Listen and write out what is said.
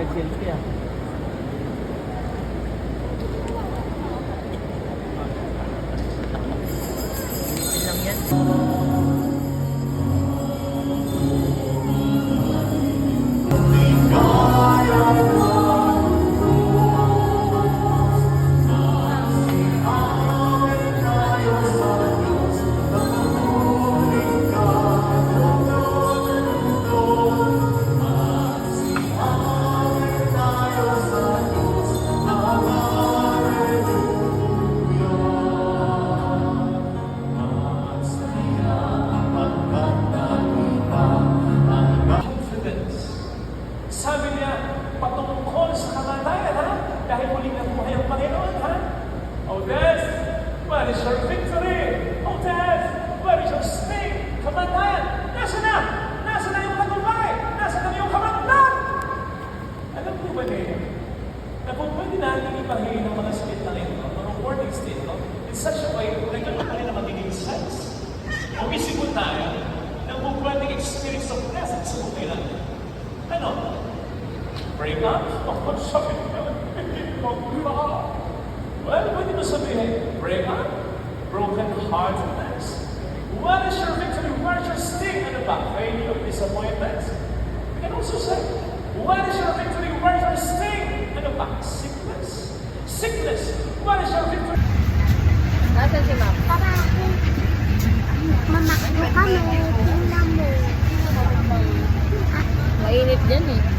nag-selfie ah. Ang? Oh, death, where is your victory? Oh, death, where is your sting? Kamatayan, nasa na? Nasa na yung tagumpay? Nasa na yung kamandag? Alam niyo ba niya, na kung pwede natin ipahin ng mga split na ito, mga warning in such a way, na ganun pa rin na magiging sense. Kung isipon tayo, kung pwede experience of death sa buhay natin. Ano? Break up? Oh, hindi ko ba? Well, pwede mo sabihin, break up, broken heartedness. What is your victory? What is your sting? Ano ba? Failure, disappointment? You can also say, what is your victory? What is your sting? Ano ba? Sickness? Sickness, what is your victory? Nasaan si ma'am? Para ako, mamakdo kami, tingnan mo. Mainit dyan eh.